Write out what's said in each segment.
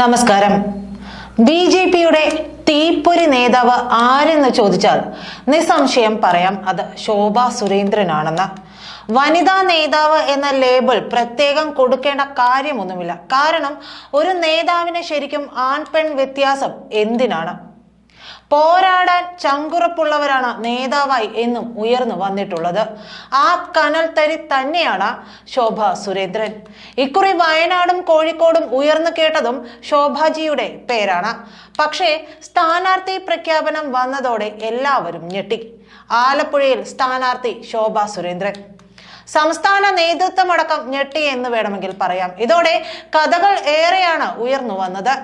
നമസ്കാരം. B J പിയുടെ തീപ്പൊരി നേതാവ് ആരെന്ന് ചോദിച്ചാൽ നിസ്സംശയം പറയാം അത് ശോഭ സുരേന്ദ്രനാണെന്ന്. വനിതാ നേതാവ് എന്ന ലേബിൾ പ്രത്യേകം കൊടുക്കേണ്ട കാര്യമൊന്നുമില്ല. കാരണം ഒരു നേതാവിന് ശരിക്കും ആൺ പെൺ വ്യത്യാസം എന്തിനാണ്? പോരാടാൻ ചങ്കുറപ്പുള്ളവരാണ് നേതാവായി എന്നും ഉയർന്നു വന്നിട്ടുള്ളത്. ആ കനൽ തരി തന്നെയാണ് ശോഭ സുരേന്ദ്രൻ. ഇക്കുറി വയനാടും കോഴിക്കോടും ഉയർന്നു കേട്ടതും ശോഭാജിയുടെ പേരാണ്. പക്ഷേ സ്ഥാനാർത്ഥി പ്രഖ്യാപനം വന്നതോടെ എല്ലാവരും ഞെട്ടി. ആലപ്പുഴയിൽ സ്ഥാനാർത്ഥി ശോഭ സുരേന്ദ്രൻ. സംസ്ഥാന നേതൃത്വമടക്കം ഞെട്ടി എന്ന് വേണമെങ്കിൽ പറയാം. ഇതോടെ കഥകൾ ഏറെയാണ് ഉയർന്നു വന്നത്.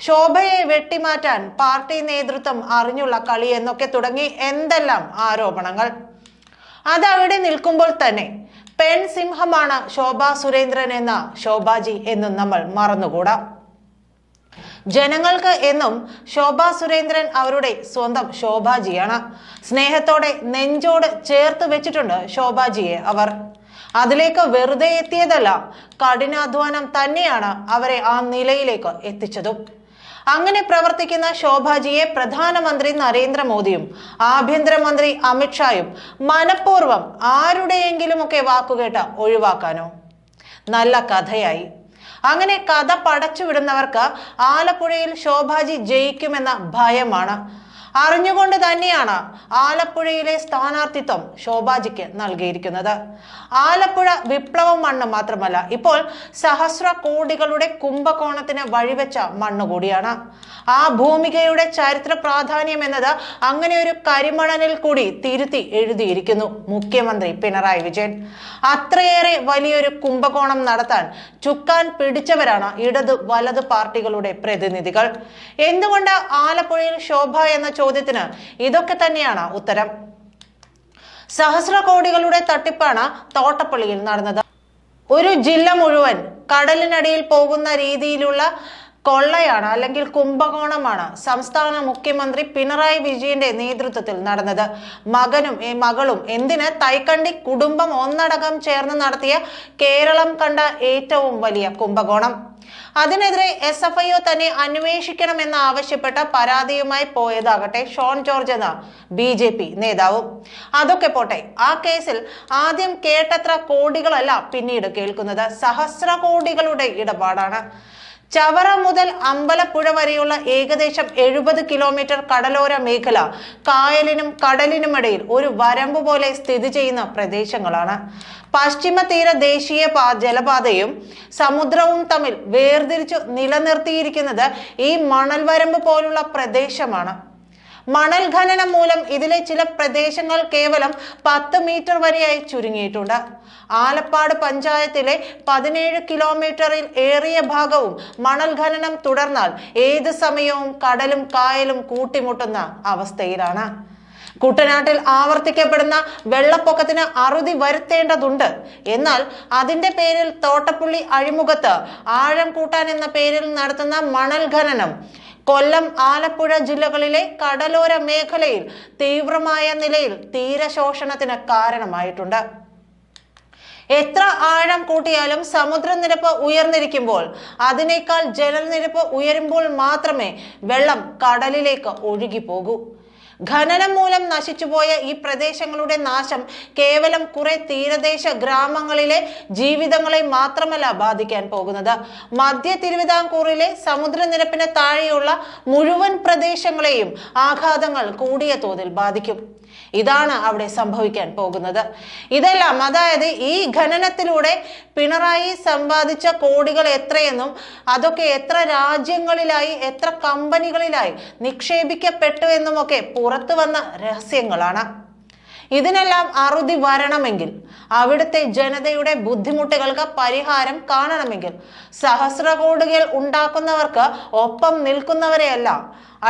ശോഭയെ വെട്ടിമാറ്റാൻ പാർട്ടി നേതൃത്വം അറിഞ്ഞുള്ള കളി എന്നൊക്കെ തുടങ്ങി എന്തെല്ലാം ആരോപണങ്ങൾ. അതവിടെ നിൽക്കുമ്പോൾ തന്നെ പെൺ സിംഹമാണ് ശോഭ സുരേന്ദ്രൻ എന്ന ശോഭാജി എന്നും നമ്മൾ മറന്നുകൂടാ. ജനങ്ങൾക്ക് എന്നും ശോഭ സുരേന്ദ്രൻ അവരുടെ സ്വന്തം ശോഭാജിയാണ്. സ്നേഹത്തോടെ നെഞ്ചോട് ചേർത്ത് വെച്ചിട്ടുണ്ട് ശോഭാജിയെ അവർ. അതിലേക്ക് വെറുതെ എത്തിയതല്ല കഠിനാധ്വാനം തന്നെയാണ് അവരെ ആ നിലയിലേക്ക് എത്തിച്ചതും. അങ്ങനെ പ്രവർത്തിക്കുന്ന ശോഭാജിയെ പ്രധാനമന്ത്രി നരേന്ദ്രമോദിയും ആഭ്യന്തരമന്ത്രി അമിത്ഷായും മനഃപൂർവം ആരുടെയെങ്കിലുമൊക്കെ വാക്കുകേട്ട് ഒഴിവാക്കാനോ. നല്ല കഥയായി. അങ്ങനെ കഥ പടച്ചു വിടുന്നവർക്ക് ആലപ്പുഴയിൽ ശോഭാജി ജയിക്കുമെന്ന ഭയമാണ്. അറിഞ്ഞുകൊണ്ട് തന്നെയാണ് ആലപ്പുഴയിലെ സ്ഥാനാർത്ഥിത്വം ശോഭാജിക്ക് നൽകിയിരിക്കുന്നത്. ആലപ്പുഴ വിപ്ലവം മണ്ണ് മാത്രമല്ല ഇപ്പോൾ സഹസ്ര കോടികളുടെ കുംഭകോണത്തിന് വഴിവെച്ച മണ്ണ് കൂടിയാണ്. ആ ഭൂമികയുടെ ചരിത്ര പ്രാധാന്യം എന്നത് അങ്ങനെ ഒരു കരിമണലിൽ കൂടി തിരുത്തി എഴുതിയിരിക്കുന്നു മുഖ്യമന്ത്രി പിണറായി വിജയൻ. അത്രയേറെ വലിയൊരു കുംഭകോണം നടത്താൻ ചുക്കാൻ പിടിച്ചവരാണ് ഇടത് വലത് പാർട്ടികളുടെ പ്രതിനിധികൾ. എന്തുകൊണ്ട് ആലപ്പുഴയിൽ ശോഭ എന്ന ചോദ്യത്തിന് ഇതൊക്കെ തന്നെയാണ് ഉത്തരം. സഹസ്ര കോടികളുടെ തട്ടിപ്പാണ് തോട്ടപ്പള്ളിയിൽ നടന്നത്. ഒരു ജില്ല മുഴുവൻ കടലിനടിയിൽ പോകുന്ന രീതിയിലുള്ള കൊള്ളയാണ് അല്ലെങ്കിൽ കുംഭകോണമാണ് സംസ്ഥാന മുഖ്യമന്ത്രി പിണറായി വിജയന്റെ നേതൃത്വത്തിൽ നടന്നത്. മകനും ഈ മകളും എന്തിന് തൈക്കണ്ടി കുടുംബം ഒന്നടങ്കം ചേർന്ന് നടത്തിയ കേരളം കണ്ട ഏറ്റവും വലിയ കുംഭകോണം? അതിനെതിരെ എസ് എഫ് ഐ ഒ തന്നെ അന്വേഷിക്കണമെന്ന് ആവശ്യപ്പെട്ട പരാതിയുമായി പോയതാകട്ടെ ഷോൺ ജോർജ് എന്ന ബി ജെ പി നേതാവും. അതൊക്കെ പോട്ടെ ആ കേസിൽ ആദ്യം കേട്ടത്ര കോടികളല്ല പിന്നീട് കേൾക്കുന്നത്. സഹസ്ര കോടികളുടെ ഇടപാടാണ്. ചവറ മുതൽ അമ്പലപ്പുഴ വരെയുള്ള ഏകദേശം എഴുപത് കിലോമീറ്റർ കടലോര മേഖല കായലിനും കടലിനുമിടയിൽ ഒരു വരമ്പ് പോലെ സ്ഥിതി ചെയ്യുന്ന പ്രദേശങ്ങളാണ്. പശ്ചിമ തീര ദേശീയ ജലപാതയും സമുദ്രവും തമ്മിൽ വേർതിരിച്ചു നിലനിർത്തിയിരിക്കുന്നത് ഈ മണൽവരമ്പ് പോലുള്ള പ്രദേശമാണ്. മണൽ ഖനനം മൂലം ഇതിലെ ചില പ്രദേശങ്ങൾ കേവലം പത്ത് മീറ്റർ വരെയായി ചുരുങ്ങിയിട്ടുണ്ട്. ആലപ്പാട് പഞ്ചായത്തിലെ പതിനേഴ് കിലോമീറ്ററിൽ ഏറിയ ഭാഗവും മണൽ ഖനനം തുടർന്നാൽ ഏത് സമയവും കടലും കായലും കൂട്ടിമുട്ടുന്ന അവസ്ഥയിലാണ്. കുട്ടനാട്ടിൽ ആവർത്തിക്കപ്പെടുന്ന വെള്ളപ്പൊക്കത്തിന് അറുതി വരുത്തേണ്ടതുണ്ട്. എന്നാൽ അതിന്റെ പേരിൽ തോട്ടപ്പുള്ളി അഴിമുഖത്ത് ആഴം കൂട്ടാൻ എന്ന പേരിൽ നടത്തുന്ന മണൽ ഖനനം കൊല്ലം ആലപ്പുഴ ജില്ലകളിലെ കടലോര മേഖലയിൽ തീവ്രമായ നിലയിൽ തീരശോഷണത്തിന് കാരണമായിട്ടുണ്ട്. എത്ര ആഴം കൂട്ടിയാലും സമുദ്രനിരപ്പ് ഉയർന്നിരിക്കുമ്പോൾ അതിനേക്കാൾ ജലനിരപ്പ് ഉയരുമ്പോൾ മാത്രമേ വെള്ളം കടലിലേക്ക് ഒഴുകിപ്പോകൂ. ഖനനം മൂലം നശിച്ചുപോയ ഈ പ്രദേശങ്ങളുടെ നാശം കേവലം കുറെ തീരദേശ ഗ്രാമങ്ങളിലെ ജീവിതങ്ങളെ മാത്രമല്ല ബാധിക്കാൻ പോകുന്നത്. മധ്യ തിരുവിതാംകൂറിലെ സമുദ്രനിരപ്പിന് താഴെയുള്ള മുഴുവൻ പ്രദേശങ്ങളെയും ആഘാതങ്ങൾ കൂടിയ തോതിൽ ബാധിക്കും. ഇതാണ് അവിടെ സംഭവിക്കാൻ പോകുന്നത്. ഇതെല്ലാം അതായത് ഈ ഖനനത്തിലൂടെ പിണറായി സമ്പാദിച്ച കോടികൾ എത്രയെന്നും അതൊക്കെ എത്ര രാജ്യങ്ങളിലായി എത്ര കമ്പനികളിലായി നിക്ഷേപിക്കപ്പെട്ടു എന്നുമൊക്കെ പുറത്തു വന്ന രഹസ്യങ്ങളാണ്. ഇതിനെല്ലാം അറുതി വരണമെങ്കിൽ അവിടുത്തെ ജനതയുടെ ബുദ്ധിമുട്ടുകൾക്ക് പരിഹാരം കാണണമെങ്കിൽ സഹസ്ര കോടികൾ ഉണ്ടാക്കുന്നവർക്ക് ഒപ്പം നിൽക്കുന്നവരെയല്ല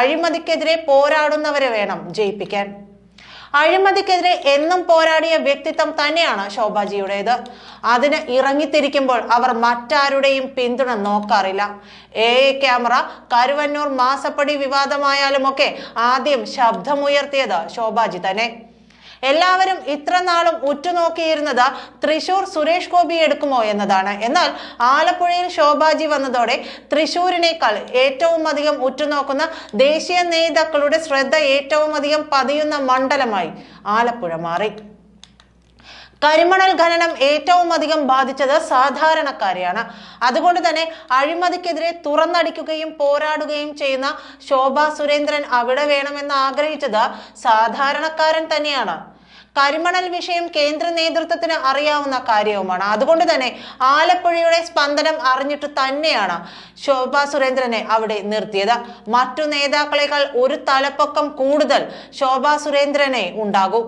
അഴിമതിക്കെതിരെ പോരാടുന്നവരെ വേണം ജയിപ്പിക്കാൻ. അഴിമതിക്കെതിരെ എന്നും പോരാടിയ വ്യക്തിത്വം തന്നെയാണ് ശോഭാജിയുടേത്. അതിന് ഇറങ്ങിത്തിരിക്കുമ്പോൾ അവർ മറ്റാരുടെയും പിന്തുണ നോക്കാറില്ല. എ ക്യാമറ കരുവന്നൂർ മാസപ്പടി വിവാദമായാലുമൊക്കെ ആദ്യം ശബ്ദമുയർത്തിയത് ശോഭാജി തന്നെ. എല്ലാവരും ഇത്ര നാളും ഉറ്റുനോക്കിയിരുന്നത് തൃശൂർ സുരേഷ് ഗോപി എടുക്കുമോ എന്നതാണ്. എന്നാൽ ആലപ്പുഴയിൽ ശോഭാജി വന്നതോടെ തൃശൂരിനേക്കാൾ ഏറ്റവും അധികം ഉറ്റുനോക്കുന്ന ദേശീയ നേതാക്കളുടെ ശ്രദ്ധ ഏറ്റവും അധികം പതിയുന്ന മണ്ഡലമായി ആലപ്പുഴ മാറി. കരിമണൽ ഖനനം ഏറ്റവും അധികം ബാധിച്ചത് സാധാരണക്കാരെയാണ്. അതുകൊണ്ട് തന്നെ അഴിമതിക്കെതിരെ തുറന്നടിക്കുകയും പോരാടുകയും ചെയ്യുന്ന ശോഭ സുരേന്ദ്രൻ അവിടെ വേണമെന്ന് ആഗ്രഹിച്ചത് സാധാരണക്കാരൻ തന്നെയാണ്. കരിമണൽ വിഷയം കേന്ദ്ര നേതൃത്വത്തിന് അറിയാവുന്ന കാര്യവുമാണ്. അതുകൊണ്ട് തന്നെ ആലപ്പുഴയുടെ സ്പന്ദനം അറിഞ്ഞിട്ട് തന്നെയാണ് ശോഭ സുരേന്ദ്രനെ അവിടെ നിർത്തിയത്. മറ്റു നേതാക്കളെക്കാൾ ഒരു തലപ്പൊക്കം കൂടുതൽ ശോഭ സുരേന്ദ്രനെ ഉണ്ടാകൂ.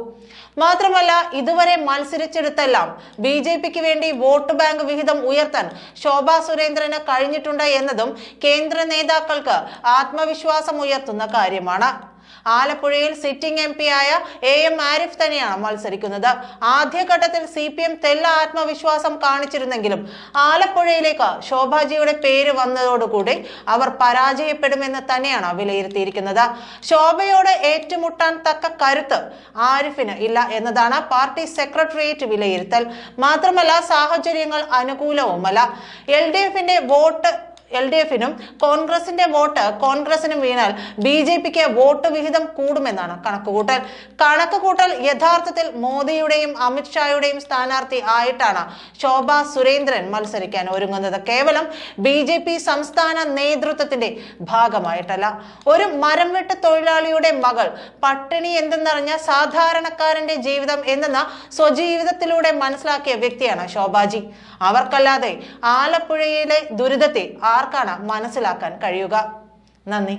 മാത്രമല്ല ഇതുവരെ മത്സരിച്ചെടുത്തെല്ലാം ബി ജെ പിക്ക് വേണ്ടി വോട്ട് ബാങ്ക് വിഹിതം ഉയർത്താൻ ശോഭാ സുരേന്ദ്രന് കഴിഞ്ഞിട്ടുണ്ട് എന്നതും കേന്ദ്ര നേതാക്കൾക്ക് ആത്മവിശ്വാസം ഉയർത്തുന്ന കാര്യമാണ് ആലപ്പുഴയിൽ സിറ്റിംഗ് എം ആയ എ എം ആരിഫ് തന്നെയാണ് മത്സരിക്കുന്നത്. ആദ്യഘട്ടത്തിൽ സി പി എം തെല്ല ആത്മവിശ്വാസം കാണിച്ചിരുന്നെങ്കിലും ആലപ്പുഴയിലേക്ക് ശോഭാജിയുടെ പേര് വന്നതോടുകൂടി അവർ പരാജയപ്പെടുമെന്ന് തന്നെയാണ് വിലയിരുത്തിയിരിക്കുന്നത്. ശോഭയോട് ഏറ്റുമുട്ടാൻ തക്ക കരുത്ത് ആരിഫിന് ഇല്ല എന്നതാണ് പാർട്ടി സെക്രട്ടേറിയറ്റ് വിലയിരുത്തൽ. മാത്രമല്ല സാഹചര്യങ്ങൾ അനുകൂലവുമല്ല. എൽ ഡി എഫിന്റെ വോട്ട് എൽ ഡി എഫിനും കോൺഗ്രസിന്റെ വോട്ട് കോൺഗ്രസിനും വീണാൽ ബി ജെ പിക്ക് വോട്ട് വിഹിതം കൂടുമെന്നാണ് കണക്കുകൂട്ടൽ. കണക്കുകൂട്ടൽ യഥാർത്ഥത്തിൽ മോദിയുടെയും അമിത്ഷായുടെയും സ്ഥാനാർത്ഥി ആയിട്ടാണ് ശോഭ സുരേന്ദ്രൻ മത്സരിക്കാൻ ഒരുങ്ങുന്നത്. കേവലം ബി ജെ പി സംസ്ഥാന നേതൃത്വത്തിന്റെ ഭാഗമായിട്ടല്ല. ഒരു മരം വെട്ട് തൊഴിലാളിയുടെ മകൾ പട്ടിണി എന്തെന്നറിഞ്ഞ സാധാരണക്കാരന്റെ ജീവിതം എന്തെന്ന സ്വജീവിതത്തിലൂടെ മനസ്സിലാക്കിയ വ്യക്തിയാണ് ശോഭാജി. അവർക്കല്ലാതെ ആലപ്പുഴയിലെ ദുരിതത്തെ ആർക്കാണ് മനസ്സിലാക്കാൻ കഴിയുക? നന്ദി.